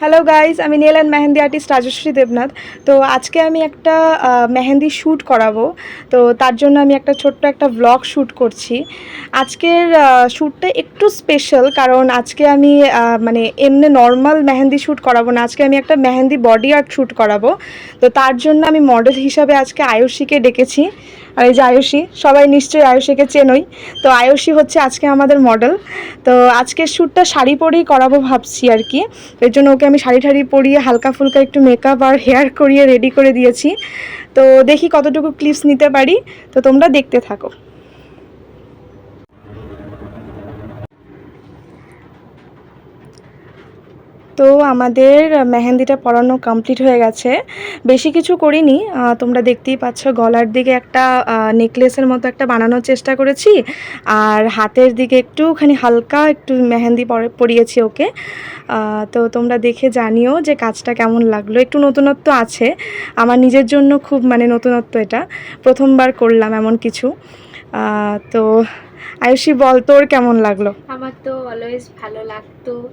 Hello guys আমি nail and mehendi artist Rajshree Debnath. তো আজকে আমি একটা মেহেন্দি শ্যুট করাবো। তো তার জন্য আমি একটা ছোট্ট একটা ব্লগ শ্যুট করছি। আজকের শ্যুটটা একটু স্পেশাল কারণ আজকে আমি মানে এমনি নর্মাল মেহেন্দি শ্যুট করাবো না। আজকে আমি একটা মেহেন্দি বডি আর্ট শ্যুট করাবো। তো তার জন্য আমি মডেল হিসাবে আজকে আয়ুষীকে ডেকেছি। আর এই যে আয়ুষী, সবাই নিশ্চয়ই আয়ুষীকে চেনই। তো আয়ুষী হচ্ছে আজকে আমাদের মডেল তো আজকের শ্যুটটা শাড়ি পরেই করাবো ভাবছি আর কি। এর জন্য ওকে আমি শাড়ি ঠাড়ি পরিয়ে হালকা ফুলকা একটু মেকআপ আর হেয়ার করিয়ে রেডি করে দিয়েছি। তো দেখি কতটুকু ক্লিপস নিতে পারি। তো তোমরা দেখতে থাকো। তো আমাদের মেহেন্দিটা পরানো কমপ্লিট হয়ে গেছে। বেশি কিছু করিনি তোমরা দেখতেই পাচ্ছ গলার দিকে একটা নেকলেসের মতো একটা বানানোর চেষ্টা করেছি। আর হাতের দিকে একটুখানি হালকা একটু মেহেন্দি পরে- পরিয়েছি ওকে। তো তোমরা দেখে জানিও যে কাজটা কেমন লাগল। একটু নতুনত্ব আছে, আমার নিজের জন্য খুব মানে নতুনত্ব এটা। প্রথমবার করলাম এমন কিছু। তো আয়ুষী বল তোর কেমন লাগল? আমার তো অলওয়েজ ভালো লাগতো।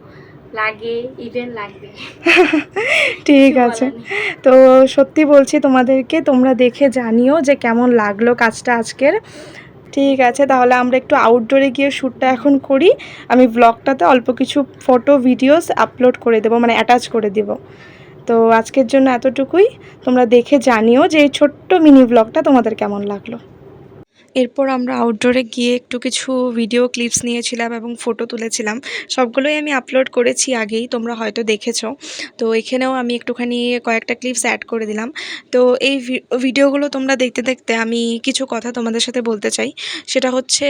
লাগে ইভেন লাগবে। ঠিক আছে। তো সত্যি বলছি তোমাদেরকে তোমরা দেখে জানিও যে কেমন লাগল কাজটা আজকের। ঠিক আছে তাহলে আমরা একটু আউটডোরে গিয়ে শ্যুটটা এখন করি। আমি ব্লগটাতে অল্প কিছু ফটো ভিডিওস আপলোড করে দেবো মানে অ্যাটাচ করে দেব। তো আজকের জন্য এতটুকুই। তোমরা দেখে জানিও যে এই ছোট্ট মিনি ব্লগটা তোমাদের কেমন লাগল। এরপর আমরা আউটডোরে গিয়ে একটু কিছু ভিডিও ক্লিপস নিয়েছিলাম এবং ফটো তুলেছিলাম। সবগুলোই আমি আপলোড করেছি আগেই, তোমরা হয়তো দেখেছ। তো এখানেও আমি একটুখানি কয়েকটা ক্লিপস অ্যাড করে দিলাম। তো এই ভিডিওগুলো তোমরা দেখতে দেখতে আমি কিছু কথা তোমাদের সাথে বলতে চাই। সেটা হচ্ছে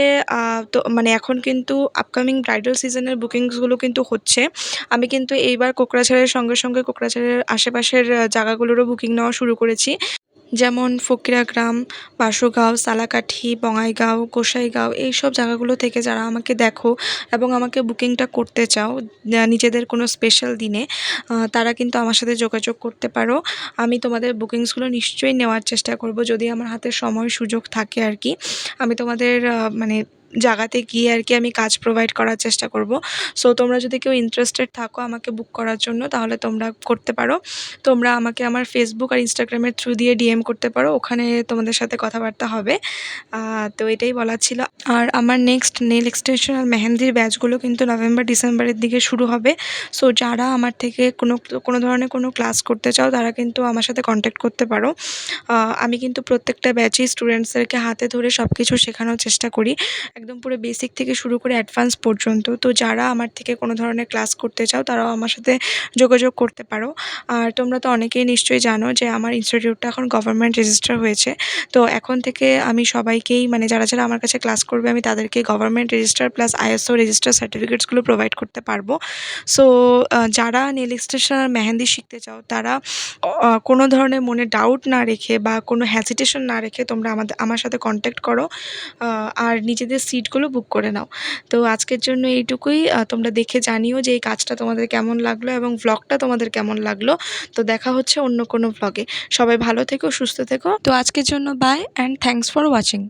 তো মানে এখন কিন্তু আপকামিং ব্রাইডাল সিজনের বুকিংসগুলো কিন্তু হচ্ছে। আমি কিন্তু এইবার কোকরাঝাড়ের সঙ্গে সঙ্গে কোকরাঝাড়ের আশেপাশের জায়গাগুলোরও বুকিং নেওয়া শুরু করেছি। যেমন ফকিরা গ্রাম বাসুগাঁও সালাকাঠি, বঙাইগাঁও, গোসাইগাঁও, এইসব জায়গাগুলো থেকে যারা আমাকে দেখো এবং আমাকে বুকিংটা করতে চাও নিজেদের কোনো স্পেশাল দিনে তারা কিন্তু আমার সাথে যোগাযোগ করতে পারো। আমি তোমাদের বুকিংসগুলো নিশ্চয়ই নেওয়ার চেষ্টা করব যদি আমার হাতে সময় সুযোগ থাকে আর কি। আমি তোমাদের মানে জায়গাতে গিয়ে আর কি আমি কাজ প্রোভাইড করার চেষ্টা করব। সো তোমরা যদি কেউ ইন্টারেস্টেড থাকো আমাকে বুক করার জন্য, তাহলে তোমরা করতে পারো। তোমরা আমাকে আমার ফেসবুক আর ইনস্টাগ্রামের থ্রু দিয়ে ডিএম করতে পারো, ওখানে তোমাদের সাথে কথাবার্তা হবে। তো এটাই বলার ছিল। আর আমার নেক্সট নেল এক্সটেনশন আর মেহেন্দির ব্যাচগুলো কিন্তু নভেম্বর ডিসেম্বরের দিকে শুরু হবে। সো যারা আমার থেকে কোনো কোনো ধরনের কোনো ক্লাস করতে চাও, তারা কিন্তু আমার সাথে কন্ট্যাক্ট করতে পারো। আমি কিন্তু প্রত্যেকটা ব্যাচেই স্টুডেন্টসদেরকে হাতে ধরে সব কিছু শেখানোর চেষ্টা করি। একদম পুরো বেসিক থেকে শুরু করে অ্যাডভান্স পর্যন্ত। তো যারা আমার থেকে কোনো ধরনের ক্লাস করতে চাও, তারাও আমার সাথে যোগাযোগ করতে পারো। আর তোমরা তো অনেকেই নিশ্চয়ই জানো যে আমার ইনস্টিটিউটটা এখন গভর্নমেন্ট রেজিস্টার হয়েছে। তো এখন থেকে আমি সবাইকেই মানে যারা যারা আমার কাছে ক্লাস করবে, আমি তাদেরকে government register plus ISO register সার্টিফিকেটসগুলো provide করতে পারব। সো যারা নেল এক্সটেনশন আর মেহেন্দি শিখতে চাও, তারা কোনো ধরনের মনে ডাউট না রেখে বা কোনো হ্যাজিটেশন না রেখে তোমরা আমাদের আমার সাথে কন্ট্যাক্ট করো। আর নিজেদের সিটগুলো বুক করে নাও। তো আজকের জন্য এইটুকুই। তোমরা দেখে জানিও যে এই কাজটা তোমাদের কেমন লাগল এবং ব্লগটা তোমাদের কেমন লাগল। তো দেখা হচ্ছে অন্য কোনো ব্লগে সবাই ভালো থেকো, সুস্থ থেকো। তো আজকের জন্য bye and thanks for watching